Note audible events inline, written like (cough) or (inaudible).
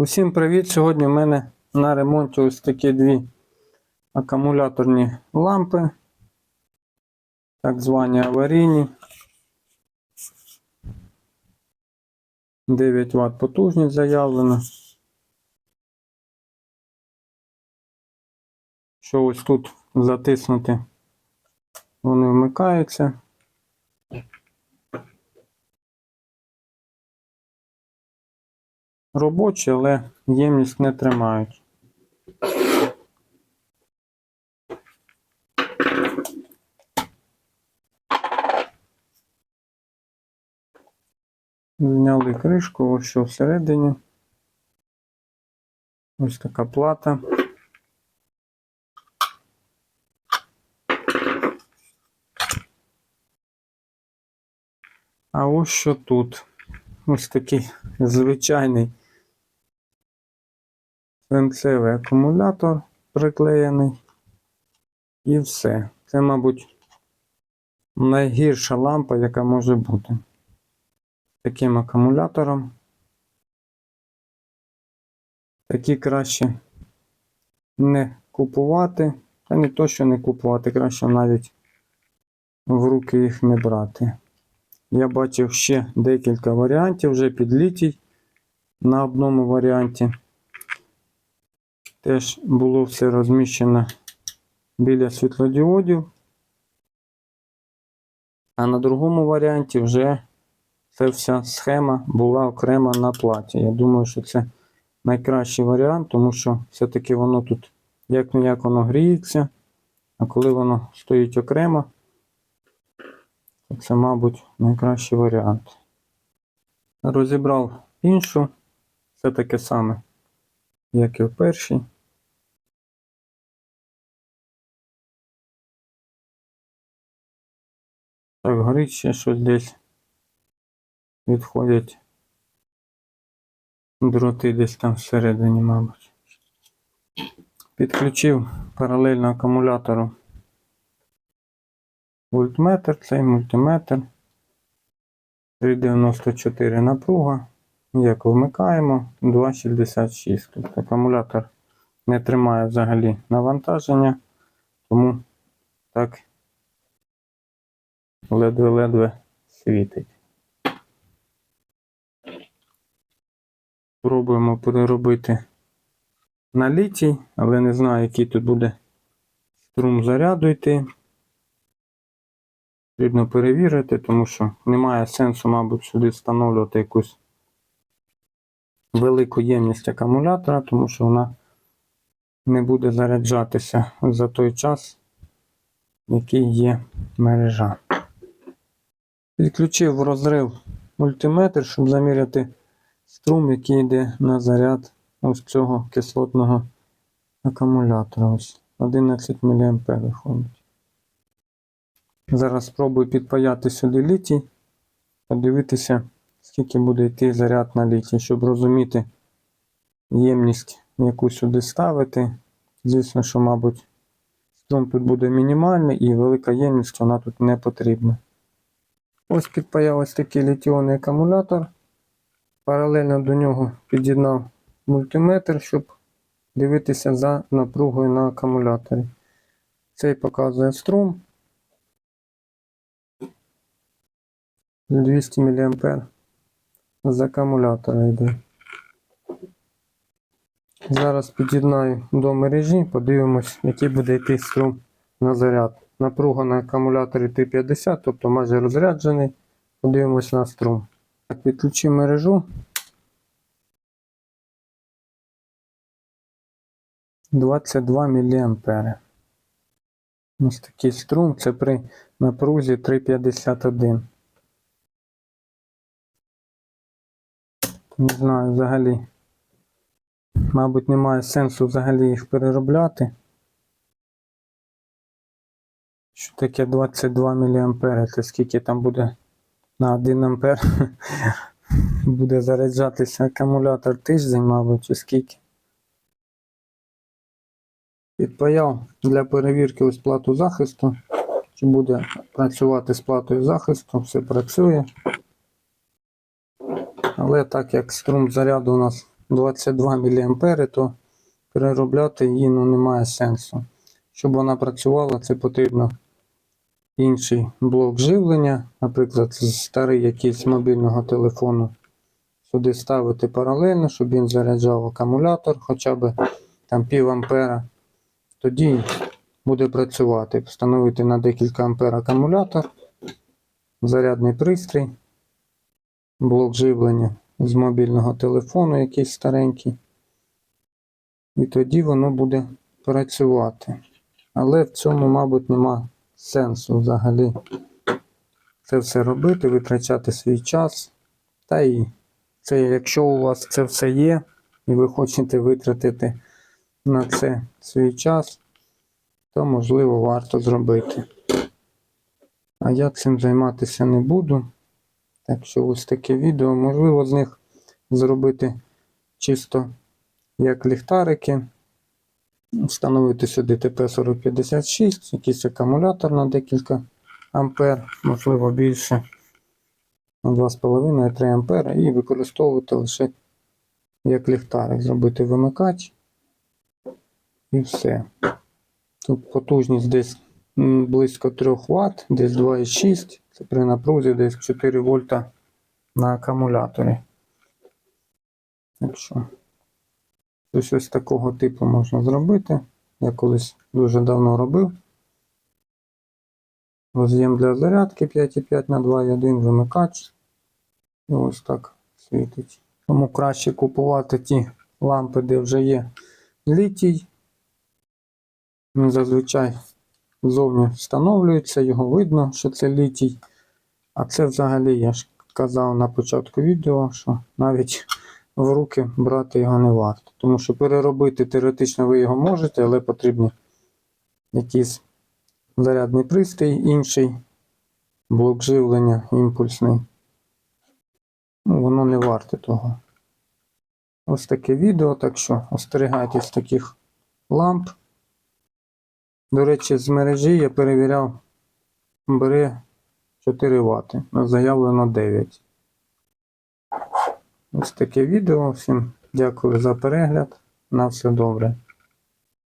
Усім привіт! Сьогодні в мене на ремонті ось такі дві акумуляторні лампи, так звані аварійні. 9 Вт потужність заявлено. Що ось тут затиснути, вони вмикаються. Робочі, але ємність не тримають. Зняли кришку, ось що всередині. Ось така плата. А ось що тут. Ось такий звичайний свинцевий акумулятор приклеєний. І все. Це, мабуть, найгірша лампа, яка може бути. Таким акумулятором. Такі краще не купувати. Та не то, що не купувати, краще навіть в руки їх не брати. Я бачив ще декілька варіантів вже під літій на одному варіанті. Теж було все розміщено біля світлодіодів. А на другому варіанті вже ця вся схема була окремо на платі. Я думаю, що це найкращий варіант, тому що все-таки воно тут як не як воно гріється, а коли воно стоїть окремо, то це, мабуть, найкращий варіант. Розібрав іншу, все таке саме, як і в першій. Так, горить ще щось десь. Відходять дроти десь там всередині, мабуть. Підключив паралельно акумулятору вольтметр, цей мультиметр. 394 напруга. Як вмикаємо 2,66. Тобто акумулятор не тримає взагалі навантаження, тому так ледве-ледве світить. Пробуємо переробити на літій, але не знаю, який тут буде струм заряду йти. Потрібно перевірити, тому що немає сенсу, мабуть, сюди встановлювати якусь велику ємність акумулятора, тому що вона не буде заряджатися за той час, який є мережа. Підключив в розрив мультиметр, щоб заміряти струм, який йде на заряд ось цього кислотного акумулятора. Ось 11 мА виходить. Зараз спробую підпаяти сюди літій, подивитися, скільки буде йти заряд на літій, щоб розуміти ємність, яку сюди ставити. Звісно, що, мабуть, струм тут буде мінімальний і велика ємність вона тут не потрібна. Ось підпаяв ось такий літіонний акумулятор. Паралельно до нього під'єднав мультиметр, щоб дивитися за напругою на акумуляторі. Цей показує струм 200 мА з акумулятора йде. Зараз під'єднаю до мережі, подивимось, який буде йти струм на заряд. Напруга на акумуляторі Т50, тобто майже розряджений. Подивимось на струм. Так, підключив мережу. 22 мА. Ось такий струм, це при напрузі 3,51. Не знаю взагалі. Мабуть, немає сенсу взагалі їх переробляти. Що таке 22 мА? Це скільки там буде на 1 ампер (laughs) буде заряджатися акумулятор тиждень, мабуть, чи скільки. Підпаяв для перевірки ось плату захисту. Чи буде працювати з платою захисту, все працює. Але так як струм заряду у нас 22 мА, то переробляти її ну, немає сенсу. Щоб вона працювала, це потрібно інший блок живлення, наприклад, старий якийсь мобільного телефону. Сюди ставити паралельно, щоб він заряджав акумулятор хоча б там пів ампера. Тоді буде працювати. Встановити на декілька ампер акумулятор, зарядний пристрій, блок живлення з мобільного телефону, якийсь старенький. І тоді воно буде працювати. Але в цьому, мабуть, нема сенсу взагалі це все робити, витрачати свій час. Та і це, якщо у вас це все є, і ви хочете витратити на це свій час, то можливо варто зробити. А я цим займатися не буду. Так що ось таке відео. Можливо, з них зробити чисто як ліхтарики. Встановити сюди ТП-4056, якийсь акумулятор на декілька ампер, можливо більше. На 2,5-3 ампера і використовувати лише як ліхтарик. Зробити вимикач і все. Тут потужність десь близько 3 Вт, десь 2,6. При напрузі десь 4 вольта на акумуляторі. Так що, щось ось такого типу можна зробити. Я колись дуже давно робив. Роз'єм для зарядки 5,5 на 2,1 вимикач. І ось так світить. Тому краще купувати ті лампи, де вже є літій. Зазвичай зовні встановлюється, його видно, що це літій. А це взагалі, я ж казав на початку відео, що навіть в руки брати його не варто. Тому що переробити теоретично ви його можете, але потрібні якийсь зарядний пристрій, інший блок живлення імпульсний. Ну, воно не варте того. Ось таке відео, так що остерігайтесь таких ламп. До речі, з мережі я перевіряв, бере 4 Вт, заявлено 9. Ось таке відео. Всім дякую за перегляд. На все добре.